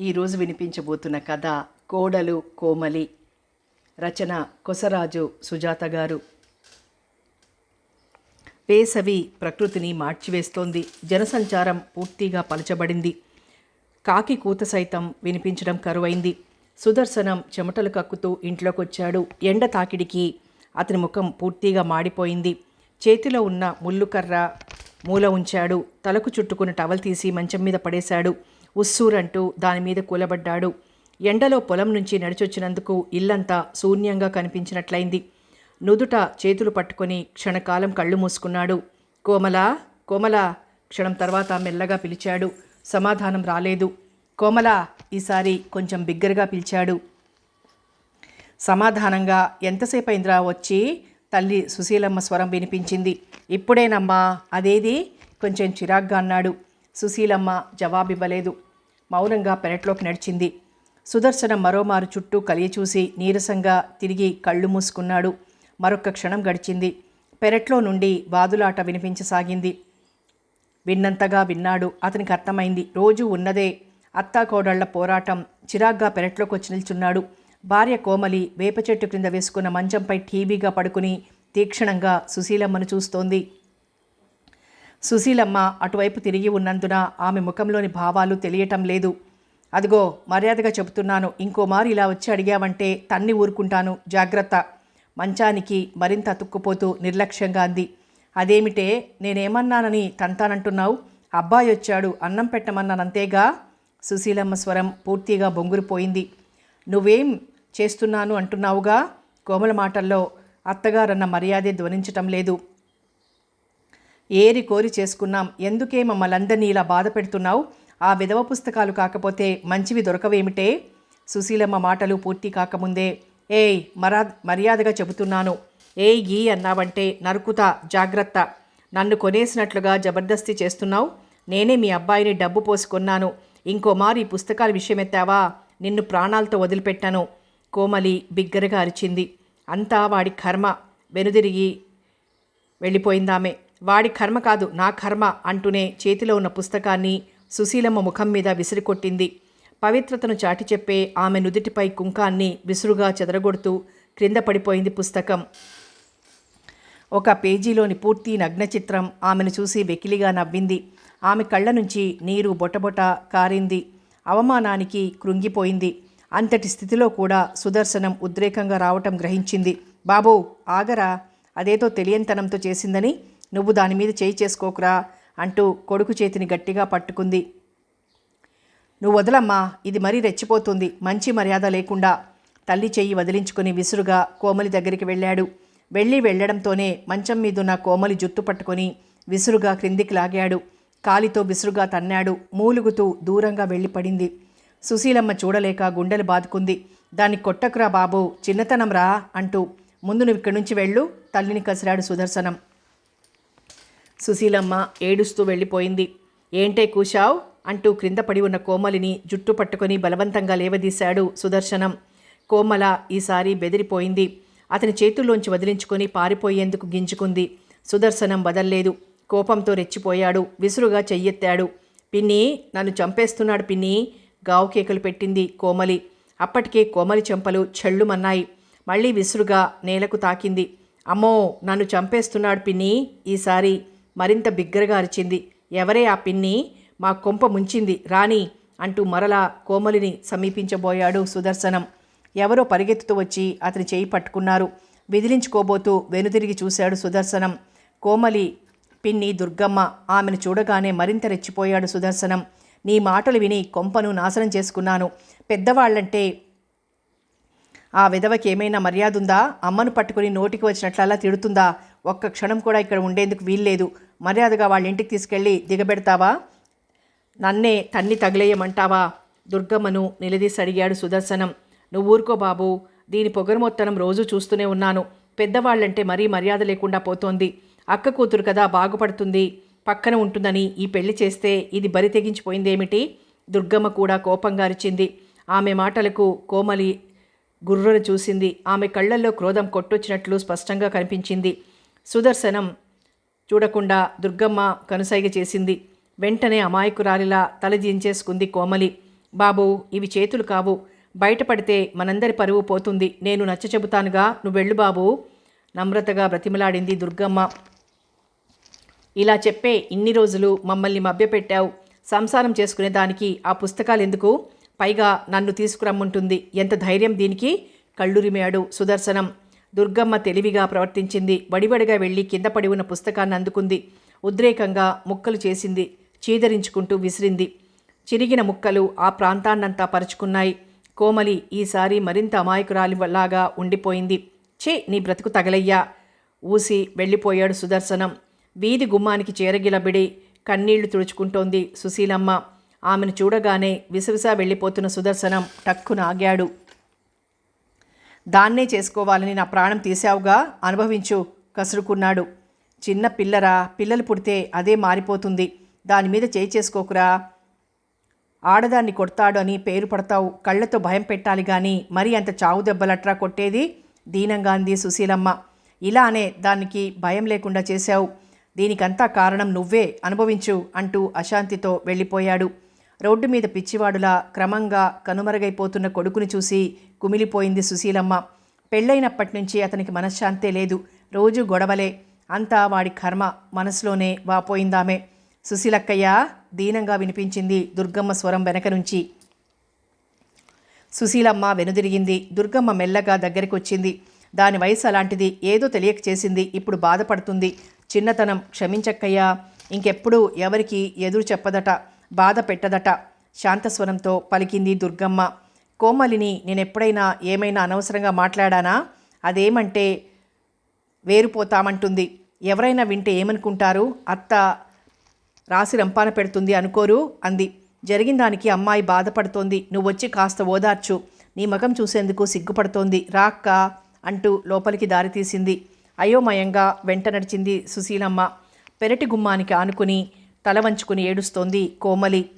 ఈరోజు వినిపించబోతున్న కథ కోడలు కోమలి. రచన కొసరాజు సుజాత గారు. వేసవి ప్రకృతిని మార్చివేస్తోంది. జనసంచారం పూర్తిగా పలచబడింది. కాకి కూత సైతం వినిపించడం కరువైంది. సుదర్శనం చెమటలు కక్కుతూ ఇంట్లోకొచ్చాడు. ఎండ తాకిడికి అతని ముఖం పూర్తిగా మాడిపోయింది. చేతిలో ఉన్న ముల్లుకర్ర మూల ఉంచాడు. తలకు చుట్టుకున్న టవల్ తీసి మంచం మీద పడేశాడు. ఉస్సూరంటూ దాని మీద కూలబడ్డాడు. ఎండలో పొలం నుంచి నడిచొచ్చినందుకు ఇల్లంతా శూన్యంగా కనిపించినట్లయింది. నుదుట చేతులు పట్టుకొని క్షణకాలం కళ్ళు మూసుకున్నాడు. కోమల కోమల క్షణం తర్వాత మెల్లగా పిలిచాడు. సమాధానం రాలేదు. కోమల ఈసారి కొంచెం బిగ్గరగా పిలిచాడు. సమాధానంగా ఎంతసేపు అయిందిరా వచ్చి? తల్లి సుశీలమ్మ స్వరం వినిపించింది. ఇప్పుడేనమ్మా అదేది? కొంచెం చిరాగ్గా అన్నాడు. సుశీలమ్మ జవాబివ్వలేదు. మౌనంగా పెరట్లోకి నడిచింది. సుదర్శనం మరోమారు చుట్టూ కలియచూసి నీరసంగా తిరిగి కళ్ళు మూసుకున్నాడు. మరొక్క క్షణం గడిచింది. పెరట్లో నుండి వాదులాట వినిపించసాగింది. విన్నంతగా విన్నాడు. అతనికి అర్థమైంది. రోజు ఉన్నదే అత్తాకోడళ్ళ పోరాటం. చిరాగ్గా పెరట్లోకి వచ్చి నిల్చున్నాడు. భార్య కోమలి వేప చెట్టు క్రింద వేసుకున్న మంచంపై టీవీగా పడుకుని తీక్షణంగా సుశీలమ్మను చూస్తోంది. సుశీలమ్మ అటువైపు తిరిగి ఉన్నందున ఆమె ముఖంలోని భావాలు తెలియటం లేదు. అదిగో మర్యాదగా చెబుతున్నాను. ఇంకోమారు ఇలా వచ్చి అడిగావంటే తన్ని ఊరుకుంటాను. జాగ్రత్త. మంచానికి మరింత అతుక్కుపోతూ నిర్లక్ష్యంగా అంది. అదేమిటే నేనేమన్నానని తంతానంటున్నావు? అబ్బాయి వచ్చాడు. అన్నం పెట్టమన్నానంతేగా? సుశీలమ్మ స్వరం పూర్తిగా బొంగురిపోయింది. నువ్వేం చేస్తున్నాను అంటున్నావుగా? కోమల మాటల్లో అత్తగారన్న మర్యాదే ధ్వనించటం లేదు. ఏరి కోరి చేసుకున్నాం. ఎందుకే మమ్మలందరినీ ఇలా బాధ పెడుతున్నావు? ఆ విధవ పుస్తకాలు కాకపోతే మంచివి దొరకవేమిటే? సుశీలమ్మ మాటలు పూర్తి కాకముందే ఏయ్ మరా మర్యాదగా చెబుతున్నాను. ఏయ్ గీ అన్నావంటే నరుకుతా జాగ్రత్త. నన్ను కొనేసినట్లుగా జబర్దస్తి చేస్తున్నావు? నేనే మీ అబ్బాయిని డబ్బు పోసుకున్నాను. ఇంకోమారు ఈ పుస్తకాల విషయమెత్తావా? నిన్ను ప్రాణాలతో వదిలిపెట్టాను. కోమలి బిగ్గరగా అరిచింది. అంతా వాడి కర్మ. వెనుదిరిగి వెళ్ళిపోయిందామే. వాడి కర్మ కాదు నా కర్మ అంటూనే చేతిలో ఉన్న పుస్తకాన్ని సుశీలమ్మ ముఖం మీద విసిరికొట్టింది. పవిత్రతను చాటి చెప్పే ఆమె నుదుటిపై కుంకాన్ని విసురుగా చెదరగొడుతూ క్రింద పడిపోయింది పుస్తకం. ఒక పేజీలోని పూర్తి నగ్న చిత్రం ఆమెను చూసి వెకిలిగా నవ్వింది. ఆమె కళ్ళ నుంచి నీరు బొటబొట కారింది. అవమానానికి కృంగిపోయింది. అంతటి స్థితిలో కూడా సుదర్శనం ఉద్రేకంగా రావటం గ్రహించింది. బాబూ ఆగరా. అదేదో తెలియంతనంతో చేసిందని నువ్వు దాని మీద చేయి చేసుకోకురా అంటూ కొడుకు చేతిని గట్టిగా పట్టుకుంది. నువ్వు వదలమ్మా ఇది మరీ రెచ్చిపోతుంది మంచి మర్యాద లేకుండా. తల్లి చెయ్యి వదిలించుకుని విసురుగా కోమలి దగ్గరికి వెళ్ళాడు. వెళ్ళి వెళ్ళడంతోనే మంచం మీదున్న కోమలి జుత్తు పట్టుకొని విసురుగా క్రిందికి లాగాడు. కాలితో విసురుగా తన్నాడు మూలుగుతూ దూరంగా వెళ్ళి పడింది సుశీలమ్మ చూడలేక గుండెలు బాదుకుంది. దాన్ని కొట్టకురా బాబు చిన్నతనంరా అంటూ ముందు నువ్వు ఇక్కడి నుంచి వెళ్ళు తల్లిని కసిరాడు సుదర్శనం. సుశీలమ్మ ఏడుస్తూ వెళ్ళిపోయింది. ఏంటే కూశావ్? అంటూ క్రింద పడి ఉన్న కోమలిని జుట్టు పట్టుకొని బలవంతంగా లేవదీశాడు సుదర్శనం. కోమల ఈసారి బెదిరిపోయింది. అతని చేతుల్లోంచి వదిలించుకొని పారిపోయేందుకు గింజుకుంది. సుదర్శనం వదల్లేదు. కోపంతో రెచ్చిపోయాడు. విసురుగా చెయ్యెత్తాడు. పిన్ని నన్ను చంపేస్తున్నాడు పిన్ని గావు కేకలు పెట్టింది కోమలి. అప్పటికే కోమలి చెంపలు చెళ్ళుమన్నాయి. మళ్ళీ విసురుగా నేలకు తాకింది. అమ్మో నన్ను చంపేస్తున్నాడు పిన్ని ఈసారి మరింత బిగ్గరగా అరిచింది. ఎవరే ఆ పిన్ని? మా కొంప ముంచింది. రాణి అంటూ మరలా కోమలిని సమీపించబోయాడు సుదర్శనం. ఎవరో పరిగెత్తుతూ వచ్చి అతని చేయి పట్టుకున్నారు. విదిలించుకోబోతూ వెనుదిరిగి చూశాడు సుదర్శనం. కోమలి పిన్ని దుర్గమ్మ ఆమెను చూడగానే మరింత రెచ్చిపోయాడు సుదర్శనం. నీ మాటలు విని కొంపను నాశనం చేసుకున్నాను. పెద్దవాళ్ళంటే ఆ విధవకి ఏమైనా మర్యాద ఉందా అమ్మను పట్టుకుని నోటికి వచ్చినట్లలా తిడుతుందా? ఒక్క క్షణం కూడా ఇక్కడ ఉండేందుకు వీల్లేదు. మర్యాదగా వాళ్ళ ఇంటికి తీసుకెళ్ళి దిగబెడతావా? నన్నే తన్ని తగిలేయమంటావా? దుర్గమ్మను నిలదీసి అడిగాడు సుదర్శనం. నువ్వు ఊరుకో బాబు దీని పొగరుమొత్తనం రోజు చూస్తూనే ఉన్నాను. పెద్దవాళ్ళంటే మరీ మర్యాద లేకుండా పోతోంది. అక్క కూతురు కదా బాగుపడుతుంది. పక్కన ఉంటుందని ఈ పెళ్ళి చేస్తే ఇది బరి తెగించిపోయిందేమిటి? దుర్గమ్మ కూడా కోపంగా అరిచింది. ఆమె మాటలకు కోమలి గుర్రను చూసింది. ఆమె కళ్ళల్లో క్రోధం కొట్టొచ్చినట్లు స్పష్టంగా కనిపించింది. సుదర్శనం చూడకుండా దుర్గమ్మ కనుసైగ చేసింది. వెంటనే అమాయకురాలిలా తల దించేసుకుంది కోమలి. బాబు ఇవి చేతులు కావు. బయటపడితే మనందరి పరువు పోతుంది. నేను నచ్చ చెబుతానుగా. నువ్వెళ్ళు బాబు. నమ్రతగా బ్రతిమలాడింది దుర్గమ్మ. ఇలా చెప్పే ఇన్ని రోజులు మమ్మల్ని మభ్యపెట్టావు. సంసారం చేసుకునే దానికి ఆ పుస్తకాలు ఎందుకు పైగా నన్ను తీసుకురమ్ముంటుంది. ఎంత ధైర్యం దీనికి? కళ్ళురిమాడు సుదర్శనం. దుర్గమ్మ తెలివిగా ప్రవర్తించింది. వడివడిగా వెళ్ళి కింద పడి ఉన్న పుస్తకాన్ని అందుకుంది. ఉద్రేకంగా ముక్కలు చేసింది. చీదరించుకుంటూ విసిరింది. చిరిగిన ముక్కలు ఆ ప్రాంతాన్నంతా పరుచుకున్నాయి. కోమలి ఈసారి మరింత అమాయకురాలిలాగా ఉండిపోయింది. ఛీ నీ బ్రతుకు తగలయ్యా. ఊసి వెళ్ళిపోయాడు సుదర్శనం. వీధి గుమ్మానికి చేరగిలబిడి కన్నీళ్ళు తుడుచుకుంటోంది సుశీలమ్మ. ఆమెను చూడగానే విసవిసా వెళ్ళిపోతున్న సుదర్శనం టక్కున ఆగాడు. దాన్నే చేసుకోవాలని నా ప్రాణం తీసావుగా అనుభవించు కసురుకున్నాడు. చిన్న పిల్లరా పిల్లలు పుడితే అదే మారిపోతుంది. దాని మీద చేయి చేసుకోకురా. ఆడదాన్ని కొడతాడు అని పేరు పడతావు. కళ్ళతో భయం పెట్టాలి కానీ మరీ అంత చావు దెబ్బలట్రా కొట్టేది? దీనంగా అంది సుశీలమ్మ. ఇలానే దానికి భయం లేకుండా చేశావు. దీనికంతా కారణం నువ్వే అనుభవించు అంటూ అశాంతితో వెళ్ళిపోయాడు. రోడ్డు మీద పిచ్చివాడులా క్రమంగా కనుమరుగైపోతున్న కొడుకుని చూసి కుమిలిపోయింది సుశీలమ్మ. పెళ్ళైనప్పటి నుంచి అతనికి మనశ్శాంతే లేదు. రోజు గొడవలే. అంతా వాడి కర్మ. మనసులోనే వాపోయిందామె. సుశీలక్కయ్య దీనంగా వినిపించింది దుర్గమ్మ స్వరం వెనక నుంచి. సుశీలమ్మ వెనుదిరిగింది. దుర్గమ్మ మెల్లగా దగ్గరికి వచ్చింది దాని వయసు అలాంటిది ఏదో తెలియక చేసింది. ఇప్పుడు బాధపడుతుంది. చిన్నతనం. క్షమించక్కయ్యా. ఇంకెప్పుడు ఎవరికి ఎదురు చెప్పదట. బాధ పెట్టదట శాంతస్వరంతో పలికింది దుర్గమ్మ కోమలిని నేనెప్పుడైనా ఏమైనా అనవసరంగా మాట్లాడానా? అదేమంటే వేరుపోతామంటుంది. ఎవరైనా వింటే ఏమనుకుంటారు? అత్త రాసి రంపాన పెడుతుంది అనుకోరు? అంది. జరిగిన దానికి అమ్మాయి బాధపడుతోంది. నువ్వొచ్చి కాస్త ఓదార్చు. నీ మగం చూసేందుకు సిగ్గుపడుతోంది. రాక్క అంటూ లోపలికి దారితీసింది. అయోమయంగా వెంట నడిచింది సుశీలమ్మ. పెరటి గుమ్మానికి ఆనుకుని తల వంచుకుని ఏడుస్తోంది కోమలి.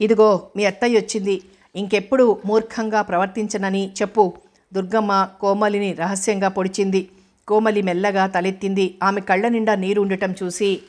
ఇదిగో మీ అత్తయ్య వచ్చింది. ఇంకెప్పుడు మూర్ఖంగా ప్రవర్తించనని చెప్పు. దుర్గమ్మ కోమలిని రహస్యంగా పొడిచింది. కోమలి మెల్లగా తలెత్తింది. ఆమె కళ్ళ నిండా నీరు ఉండటం చూసి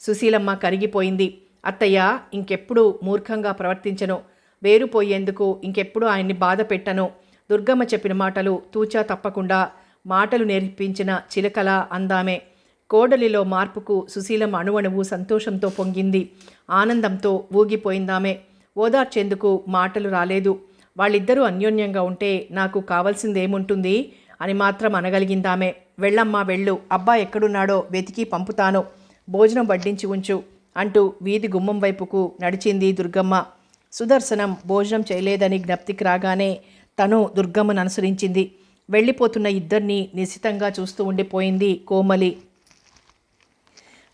సుశీలమ్మ కరిగిపోయింది. అత్తయ్య ఇంకెప్పుడు మూర్ఖంగా ప్రవర్తించను. వేరుపోయేందుకు ఇంకెప్పుడు ఆయన్ని బాధ పెట్టను. దుర్గమ్మ చెప్పిన మాటలు తూచా తప్పకుండా మాటలు నేర్పించిన చిలకల అందామే. కోడలిలో మార్పుకు సుశీలం అణువణువు సంతోషంతో పొంగింది. ఆనందంతో ఊగిపోయిందామే. ఓదార్చేందుకు మాటలు రాలేదు. వాళ్ళిద్దరూ అన్యోన్యంగా ఉంటే నాకు కావలసిందేముంటుంది అని మాత్రం అనగలిగిందామె. వెళ్ళమ్మా వెళ్ళు. అబ్బా ఎక్కడున్నాడో వెతికి పంపుతాను. భోజనం వడ్డించి ఉంచు అంటూ వీధి గుమ్మం వైపుకు నడిచింది దుర్గమ్మ. సుదర్శనం భోజనం చేయలేదని జ్ఞప్తికి రాగానే తను దుర్గమ్మను అనుసరించింది. వెళ్ళిపోతున్న ఇద్దరిని నిశితంగా చూస్తూ ఉండిపోయింది కోమలి.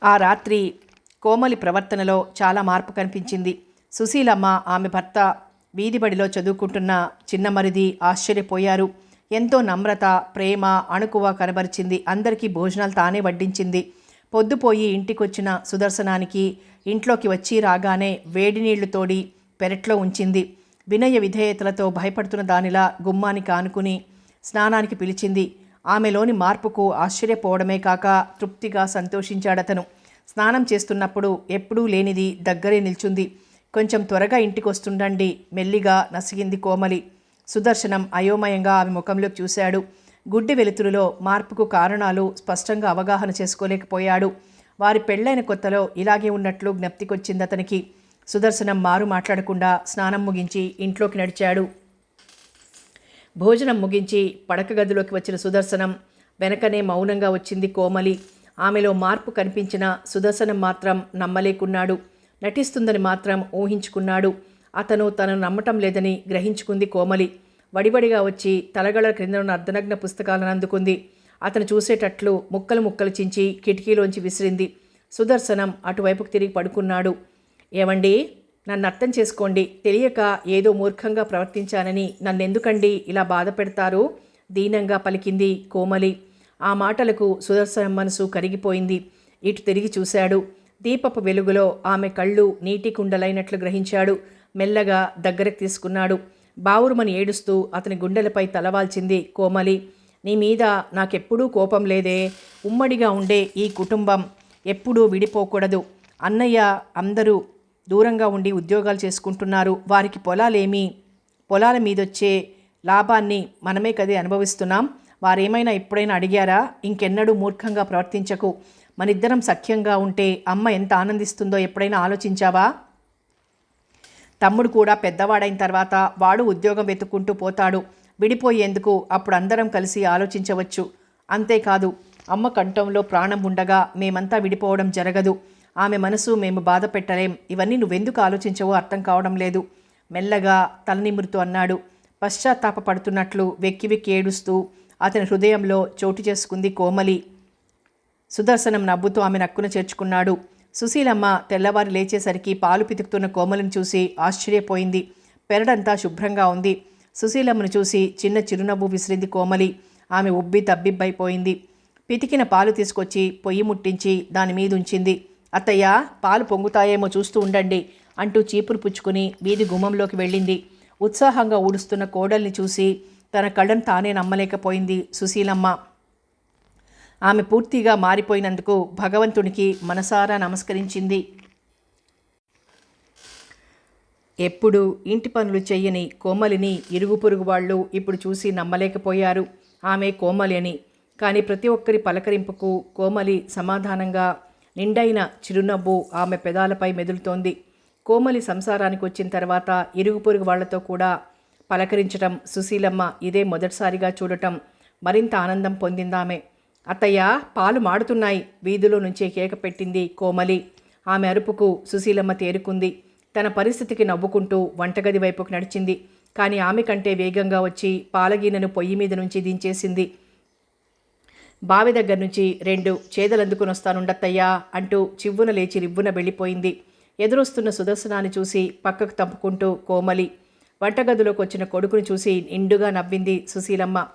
ఆ రాత్రి కోమలి ప్రవర్తనలో చాలా మార్పు కనిపించింది. సుశీలమ్మ ఆమె భర్త వీధిబడిలో చదువుకుంటున్న చిన్నమరిది ఆశ్చర్యపోయారు. ఎంతో నమ్రత ప్రేమ అణుకువ కనబరిచింది. అందరికీ భోజనాలు తానే వడ్డించింది. పొద్దుపోయి ఇంటికొచ్చిన సుదర్శనానికి ఇంట్లోకి వచ్చి రాగానే వేడి నీళ్ళు తోడి పెరట్లో ఉంచింది. వినయ విధేయతలతో భయపడుతున్న దానిలా గుమ్మానికి ఆనుకుని స్నానానికి పిలిచింది. ఆమెలోని మార్పుకు ఆశ్చర్యపోవడమే కాక తృప్తిగా సంతోషించాడతను. స్నానం చేస్తున్నప్పుడు ఎప్పుడూ లేనిది దగ్గరే నిల్చుంది. కొంచెం త్వరగా ఇంటికి వస్తుండండి మెల్లిగా నసిగింది కోమలి. సుదర్శనం అయోమయంగా ఆమె ముఖంలోకి చూశాడు. గుడ్డి వెలుతురులో మార్పుకు కారణాలు స్పష్టంగా అవగాహన చేసుకోలేకపోయాడు. వారి పెళ్ళైన కొత్తలో ఇలాగే ఉన్నట్లు జ్ఞప్తికొచ్చింది అతనికి సుదర్శనం మారు మాట్లాడకుండా స్నానం ముగించి ఇంట్లోకి నడిచాడు. భోజనం ముగించి పడక గదిలోకి వచ్చిన సుదర్శనం వెనకనే మౌనంగా వచ్చింది కోమలి. ఆమెలో మార్పు కనిపించిన సుదర్శనం మాత్రం నమ్మలేకున్నాడు. నటిస్తుందని మాత్రం ఊహించుకున్నాడు. అతను తనను నమ్మటం లేదని గ్రహించుకుంది కోమలి. వడివడిగా వచ్చి తలగళ క్రింద ఉన్న అర్ధనగ్న పుస్తకాలను అందుకుంది. అతను చూసేటట్లు ముక్కలు ముక్కలు చించి కిటికీలోంచి విసిరింది. సుదర్శనం అటువైపుకు తిరిగి పడుకున్నాడు. ఏమండి నన్ను అర్థం చేసుకోండి. తెలియక ఏదో మూర్ఖంగా ప్రవర్తించానని నన్నెందుకండి ఇలా బాధ పెడతారు దీనంగా పలికింది కోమలి. ఆ మాటలకు సుదర్శన మనసు కరిగిపోయింది. ఇటు తిరిగి చూశాడు. దీపపు వెలుగులో ఆమె కళ్ళు నీటి కుండలైనట్లు గ్రహించాడు. మెల్లగా దగ్గరకు తీసుకున్నాడు. బావురుమని ఏడుస్తూ అతని గుండెలపై తలవాల్చింది కోమలి. నీ మీద నాకెప్పుడూ కోపం లేదే. ఉమ్మడిగా ఉండే ఈ కుటుంబం ఎప్పుడూ విడిపోకూడదు. అన్నయ్య అందరూ దూరంగా ఉండి ఉద్యోగాలు చేసుకుంటున్నారు. వారికి పొలాలేమి? పొలాల మీదొచ్చే లాభాన్ని మనమే కదే అనుభవిస్తున్నాం. వారేమైనా ఎప్పుడైనా అడిగారా? ఇంకెన్నడూ మూర్ఖంగా ప్రవర్తించకు. మనిద్దరం సఖ్యంగా ఉంటే అమ్మ ఎంత ఆనందిస్తుందో ఎప్పుడైనా ఆలోచించావా? తమ్ముడు కూడా పెద్దవాడైన తర్వాత వాడు ఉద్యోగం వెతుక్కుంటూ పోతాడు. విడిపోయేందుకు అప్పుడు అందరం కలిసి ఆలోచించవచ్చు. అంతేకాదు అమ్మ కంఠంలో ప్రాణం ఉండగా మేమంతా విడిపోవడం జరగదు. ఆమె మనసు మేము బాధ పెట్టలేం. ఇవన్నీ నువ్వెందుకు ఆలోచించవో అర్థం కావడం లేదు. మెల్లగా తలనిమురుతూ అన్నాడు. పశ్చాత్తాపపడుతున్నట్లు వెక్కి వెక్కి ఏడుస్తూ అతని హృదయంలో చోటు చేసుకుంది కోమలి. సుదర్శనం నవ్వుతూ ఆమె నక్కున చేర్చుకున్నాడు. సుశీలమ్మ తెల్లవారు లేచేసరికి పాలు పితుకుతున్న కోమలిని చూసి ఆశ్చర్యపోయింది. పెరడంతా శుభ్రంగా ఉంది. సుశీలమ్మను చూసి చిన్న చిరునవ్వు విసిరింది కోమలి. ఆమె ఉబ్బి తబ్బిబ్బైపోయింది. పితికిన పాలు తీసుకొచ్చి పొయ్యి ముట్టించి దాని మీద ఉంచింది అత్తయ్య పాలు పొంగుతాయేమో చూస్తూ ఉండండి అంటూ చీపురు పుచ్చుకుని వీధి గుమ్మంలోకి వెళ్ళింది. ఉత్సాహంగా ఊడుస్తున్న కోడల్ని చూసి తన కళ్ళను తానే నమ్మలేకపోయింది సుశీలమ్మ. ఆమె పూర్తిగా మారిపోయినందుకు భగవంతునికి మనసారా నమస్కరించింది. ఎప్పుడు ఇంటి పనులు చెయ్యని కోమలిని ఇరుగు పొరుగు వాళ్ళు ఇప్పుడు చూసి నమ్మలేకపోయారు. ఆమె కోమలి అని. కానీ ప్రతి ఒక్కరి పలకరింపుకు కోమలి సమాధానంగా నిండైన చిరునవ్వు ఆమె పెదాలపై మెదులుతోంది. కోమలి సంసారానికి వచ్చిన తర్వాత ఇరుగు పొరుగు వాళ్ళతో కూడా పలకరించటం సుశీలమ్మ ఇదే మొదటిసారిగా చూడటం మరింత ఆనందం పొందిందామె. అత్తయ్య పాలు మాడుతున్నాయి. వీధిలో నుంచే కేక పెట్టింది కోమలి. ఆమె అరుపుకు సుశీలమ్మ తేరుకుంది. తన పరిస్థితికి నవ్వుకుంటూ వంటగది వైపుకు నడిచింది. కానీ ఆమె కంటే వేగంగా వచ్చి పాలగీనను పొయ్యి మీద నుంచి దించేసింది. బావి దగ్గర నుంచి రెండు చేదలందుకుని వస్తానుండత్తయ్యా అంటూ చివ్వున లేచి రివ్వున వెళ్ళిపోయింది. ఎదురొస్తున్న సుదర్శనాన్ని చూసి పక్కకు తప్పుకుంటూ కోమలి వంటగదిలోకి వచ్చిన కొడుకుని చూసి నిండుగా నవ్వింది సుశీలమ్మ.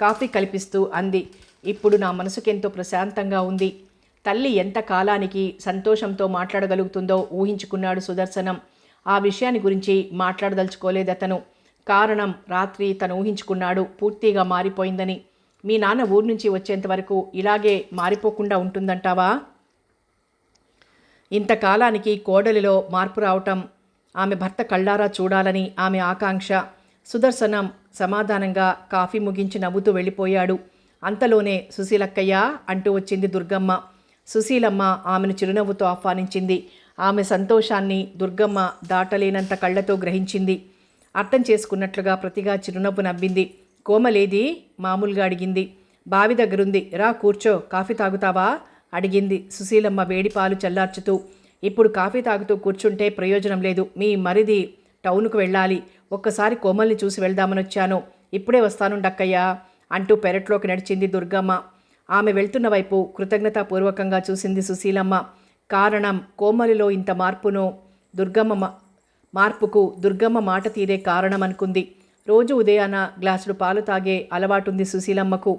కాఫీ కల్పిస్తూ అంది ఇప్పుడు నా మనసుకెంతో ప్రశాంతంగా ఉంది. తల్లి ఎంత కాలానికి సంతోషంతో మాట్లాడగలుగుతుందో ఊహించుకున్నాడు సుదర్శనం. ఆ విషయాన్ని గురించి మాట్లాడదలుచుకోలేదతను. కారణం రాత్రి తను ఊహించుకున్నాడు పూర్తిగా మారిపోయిందని. మీ నాన్న ఊరు నుంచి వచ్చేంత వరకు ఇలాగే మారిపోకుండా ఉంటుందంటావా? ఇంతకాలానికి కోడలిలో మార్పు రావటం ఆమె భర్త కళ్ళారా చూడాలని ఆమె ఆకాంక్ష సుదర్శనం సమాధానంగా కాఫీ ముగించి నవ్వుతూ వెళ్ళిపోయాడు. అంతలోనే సుశీలక్కయ్య అంటూ వచ్చింది దుర్గమ్మ. సుశీలమ్మ ఆమెను చిరునవ్వుతో ఆహ్వానించింది. ఆమె సంతోషాన్ని దుర్గమ్మ దాటలేనంత కళ్ళతో గ్రహించింది. అర్థం చేసుకున్నట్లుగా ప్రతిగా చిరునవ్వు నవ్వింది. కోమలేది? మామూలుగా అడిగింది. బావి దగ్గరుంది. రా కూర్చో. కాఫీ తాగుతావా? అడిగింది. సుశీలమ్మ వేడి పాలు చల్లార్చుతూ. ఇప్పుడు కాఫీ తాగుతూ కూర్చుంటే ప్రయోజనం లేదు. మీ మరిది టౌన్కు వెళ్ళాలి. ఒక్కసారి కోమల్ని చూసి వెళ్దామని వచ్చాను ఇప్పుడే వస్తాను డక్కయ్యా అంటూ పెరట్లోకి నడిచింది దుర్గమ్మ. ఆమె వెళ్తున్న వైపు కృతజ్ఞతాపూర్వకంగా చూసింది సుశీలమ్మ. కారణం కోమలిలో ఇంత మార్పును దుర్గమ్మ మార్పుకు దుర్గమ్మ మాట తీరే కారణం అనుకుంది రోజు ఉదయాన గ్లాసుడు పాలు తాగే అలవాటుంది సుశీలమ్మకు.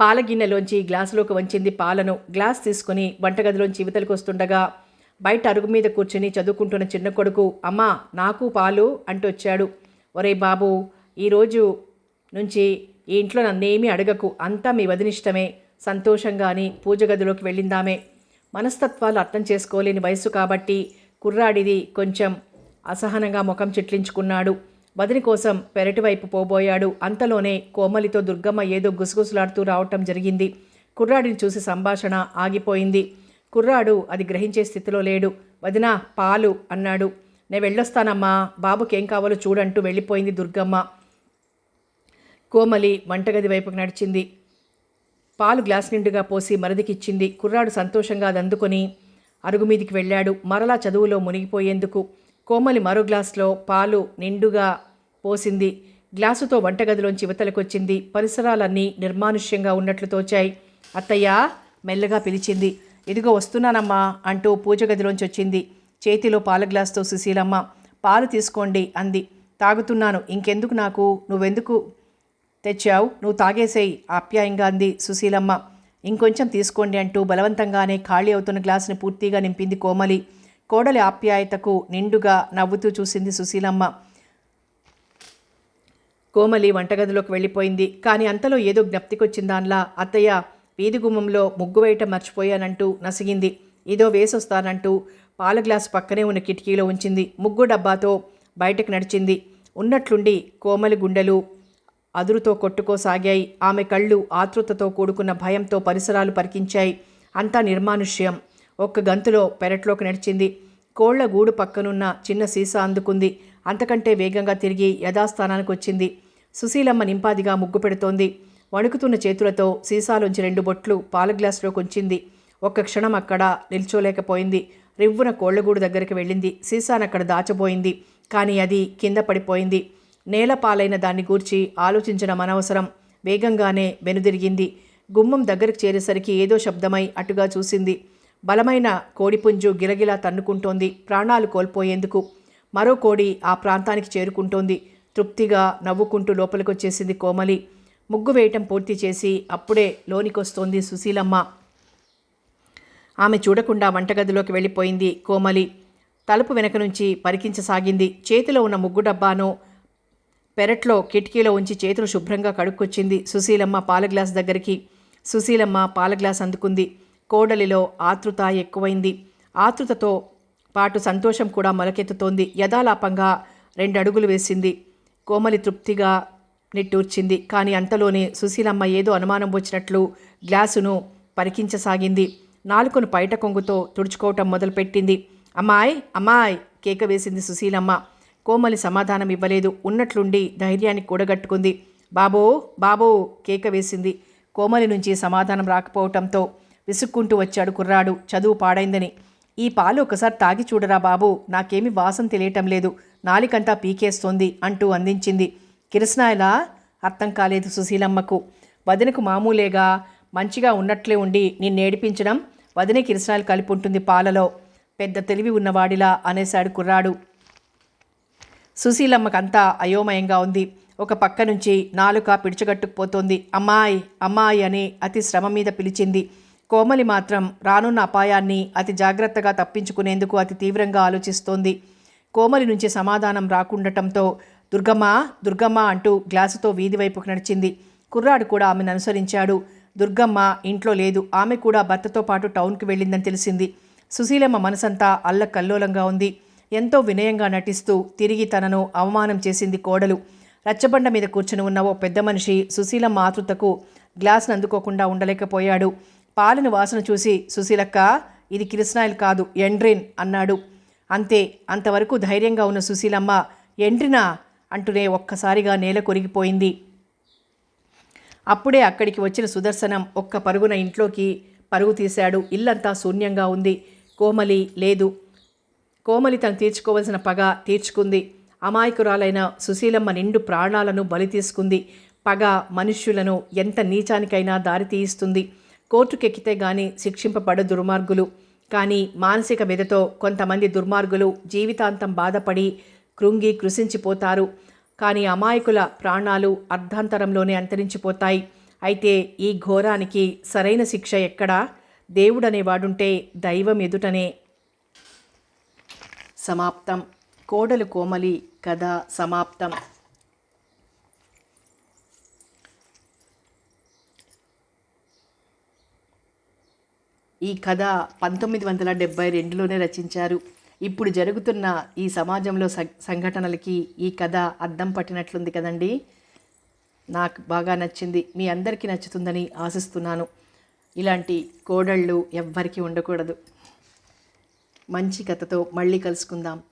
పాల గిన్నెలోంచి గ్లాసులోకి వంచింది పాలను గ్లాస్ తీసుకుని వంటగదిలోంచి ఇవతలకు వస్తుండగా బయట అరుగు మీద కూర్చుని చదువుకుంటున్న చిన్న కొడుకు అమ్మా నాకు పాలు అంటూ వచ్చాడు. ఒరే బాబు ఈరోజు నుంచి ఈ ఇంట్లో నన్నేమీ అడగకు అంతా మీ వదినిష్టమే సంతోషంగాని పూజ గదిలోకి వెళ్ళిందామే. మనస్తత్వాలు అర్థం చేసుకోలేని వయసు కాబట్టి కుర్రాడిది కొంచెం అసహనంగా ముఖం చిట్లించుకున్నాడు. వదిని కోసం పెరటి వైపు పోబోయాడు. అంతలోనే కోమలితో దుర్గమ్మ ఏదో గుసగుసలాడుతూ రావటం జరిగింది. కుర్రాడిని చూసి సంభాషణ ఆగిపోయింది. కుర్రాడు అది గ్రహించే స్థితిలో లేడు. వదినా పాలు అన్నాడు. నేను వెళ్ళొస్తానమ్మా. బాబుకేం కావాలో చూడంటూ వెళ్ళిపోయింది దుర్గమ్మ. కోమలి వంటగది వైపుకు నడిచింది. పాలు గ్లాస్ నిండుగా పోసి మరదికిచ్చింది. కుర్రాడు సంతోషంగా అది అందుకొని అరుగు మీదికి వెళ్ళాడు. మరలా చదువులో మునిగిపోయేందుకు కోమలి మరో గ్లాసులో పాలు నిండుగా పోసింది. గ్లాసుతో వంటగదిలోంచి ఇవతలకొచ్చింది. పరిసరాలన్నీ నిర్మానుష్యంగా ఉన్నట్లు తోచాయి. అత్తయ్య మెల్లగా పిలిచింది. ఇదిగో వస్తున్నానమ్మా అంటూ పూజ గదిలోంచి వచ్చింది. చేతిలో పాల గ్లాసుతో సుశీలమ్మ పాలు తీసుకోండి అంది. తాగుతున్నాను. ఇంకెందుకు నాకు? నువ్వెందుకు తెచ్చావు? నువ్వు తాగేసేయి ఆప్యాయంగా అంది సుశీలమ్మ. ఇంకొంచెం తీసుకోండి అంటూ బలవంతంగానే ఖాళీ అవుతున్న గ్లాసుని పూర్తిగా నింపింది కోమలి. కోడలి ఆప్యాయతకు నిండుగా నవ్వుతూ చూసింది సుశీలమ్మ. కోమలి వంటగదిలోకి వెళ్ళిపోయింది. కానీ అంతలో ఏదో జ్ఞప్తికొచ్చిందాన్లా అత్తయ్య వీధి గుమ్మంలో ముగ్గు వేయటం మర్చిపోయానంటూ నసిగింది. ఇదో వేసొస్తానంటూ పాల గ్లాసు పక్కనే ఉన్న కిటికీలో ఉంచింది. ముగ్గు డబ్బాతో బయటకు నడిచింది. ఉన్నట్లుండి కోమలి గుండెలు అదురుతో కొట్టుకోసాగాయి. ఆమె కళ్ళు ఆతృతతో కూడుకున్న భయంతో పరిసరాలు పరికించాయి. అంతా నిర్మానుష్యం. ఒక్క గంతులో పెరట్లోకి నడిచింది. కోళ్ళ గూడు పక్కనున్న చిన్న సీసా అందుకుంది. అంతకంటే వేగంగా తిరిగి యథాస్థానానికి వచ్చింది. సుశీలమ్మ నింపాదిగా ముగ్గు పెడుతోంది. వణుకుతున్న చేతులతో సీసాలోంచి రెండు బొట్లు పాల గ్లాసులోకి ఉంచింది. ఒక్క క్షణం అక్కడ నిల్చోలేకపోయింది. రివ్వున కోళ్ళగూడు దగ్గరికి వెళ్ళింది. సీసానక్కడ దాచబోయింది. కానీ అది కింద పడిపోయింది. నేల పాలైన దాన్ని గూర్చి ఆలోచించడం అనవసరం. వేగంగానే వెనుదిరిగింది. గుమ్మం దగ్గరకు చేరేసరికి ఏదో శబ్దమై అటుగా చూసింది. బలమైన కోడిపుంజు గిలగిలా తన్నుకుంటోంది. ప్రాణాలు కోల్పోయేందుకు మరో కోడి ఆ ప్రాంతానికి చేరుకుంటోంది. తృప్తిగా నవ్వుకుంటూ లోపలికొచ్చేసింది కోమలి. ముగ్గు వేయటం పూర్తి చేసి అప్పుడే లోనికొస్తోంది సుశీలమ్మ. ఆమె చూడకుండా వంటగదిలోకి వెళ్ళిపోయింది కోమలి. తలుపు వెనక నుంచి పరికించసాగింది. చేతిలో ఉన్న ముగ్గు డబ్బాను పెరట్లో కిటికీలో ఉంచి చేతులు శుభ్రంగా కడుక్కొచ్చింది సుశీలమ్మ పాల గ్లాస్ దగ్గరికి. సుశీలమ్మ పాల గ్లాస్ అందుకుంది. కోడలిలో ఆతృత ఎక్కువైంది. ఆతృతతో పాటు సంతోషం కూడా మొలకెత్తుతోంది. యథాలాపంగా రెండు అడుగులు వేసింది. కోమలి తృప్తిగా నిట్టూర్చింది. కానీ అంతలోనే సుశీలమ్మ ఏదో అనుమానం వచ్చినట్లు గ్లాసును పరికించసాగింది. నాలుకను పైట కొంగుతో తుడుచుకోవటం మొదలుపెట్టింది. అమ్మాయ్ అమ్మాయ్ కేక వేసింది సుశీలమ్మ. కోమలి సమాధానం ఇవ్వలేదు. ఉన్నట్లుండి ధైర్యాన్ని కూడగట్టుకుంది. బాబో బాబో కేక వేసింది. కోమలి నుంచి సమాధానం రాకపోవటంతో విసుక్కుంటూ వచ్చాడు కుర్రాడు. చదువు పాడైందని. ఈ పాలు ఒకసారి తాగి చూడరా బాబు. నాకేమి వాసన తెలియటం లేదు. నాలికంతా పీకేస్తోంది అంటూ అందించింది. కిరసనాయలా అర్థం కాలేదు సుశీలమ్మకు. వదినకు మామూలేగా. మంచిగా ఉన్నట్లే ఉండి నిన్నేడిపించడం వదినే కిరసనాయలు కలిపి ఉంటుంది పాలలో. పెద్ద తెలివి ఉన్నవాడిలా అనేశాడు కుర్రాడు. సుశీలమ్మకంతా అయోమయంగా ఉంది. ఒక పక్క నుంచి నాలుక పిడిచగట్టుకుపోతోంది. అమ్మాయి అమ్మాయి అని అతి శ్రమ మీద పిలిచింది. కోమలి మాత్రం రానున్న అపాయాన్ని అతి జాగ్రత్తగా తప్పించుకునేందుకు అతి తీవ్రంగా ఆలోచిస్తోంది. కోమలి నుంచి సమాధానం రాకుండటంతో దుర్గమ్మ దుర్గమ్మ అంటూ గ్లాసుతో వీధి వైపుకు నడిచింది. కుర్రాడు కూడా ఆమెను అనుసరించాడు. దుర్గమ్మ ఇంట్లో లేదు. ఆమె కూడా భర్తతో పాటు టౌన్కి వెళ్ళిందని తెలిసింది. సుశీలమ్మ మనసంతా అల్లకల్లోలంగా ఉంది. ఎంతో వినయంగా నటిస్తూ తిరిగి తనను అవమానం చేసింది కోడలు. రచ్చబండ మీద కూర్చుని ఉన్న ఓ పెద్ద మనిషి సుశీలమ్మ ఆతృతకు గ్లాస్ను అందుకోకుండా ఉండలేకపోయాడు. పాలిన వాసన చూసి సుశీలక్క ఇది కిరసనాయిల్ కాదు ఎండ్రిన్ అన్నాడు. అంతే అంతవరకు ధైర్యంగా ఉన్న సుశీలమ్మ ఎండ్రినా అంటూనే ఒక్కసారిగా నేల కొరిగిపోయింది. అప్పుడే అక్కడికి వచ్చిన సుదర్శనం ఒక్క పరుగున ఇంట్లోకి పరుగు తీశాడు. ఇల్లంతా శూన్యంగా ఉంది. కోమలి లేదు. కోమలి తను తీర్చుకోవలసిన పగ తీర్చుకుంది. అమాయకురాలైన సుశీలమ్మ నిండు ప్రాణాలను బలి తీసుకుంది. పగ మనుష్యులను ఎంత నీచానికైనా దారితీయిస్తుంది కోర్టుకెక్కితే గాని శిక్షింపబడ దుర్మార్గులు. కానీ మానసిక వ్యధతో కొంతమంది దుర్మార్గులు జీవితాంతం బాధపడి కృంగి కృషించిపోతారు కానీ అమాయకుల ప్రాణాలు అర్ధాంతరంలోనే అంతరించిపోతాయి. అయితే ఈ ఘోరానికి సరైన శిక్ష ఎక్కడా? దేవుడనేవాడుంటే దైవం ఎదుటనే. సమాప్తం. కోడలు కోమలి కథ సమాప్తం. ఈ కథ పంతొమ్మిది వందల డెబ్బై రెండులోనే రచించారు. ఇప్పుడు జరుగుతున్న ఈ సమాజంలో సంఘటనలకి ఈ కథ అద్దం పట్టినట్లుంది కదండి? నాకు బాగా నచ్చింది. మీ అందరికీ నచ్చుతుందని ఆశిస్తున్నాను. ఇలాంటి కోడళ్ళు ఎవ్వరికీ ఉండకూడదు. మంచి కథతో మళ్ళీ కలుసుకుందాం.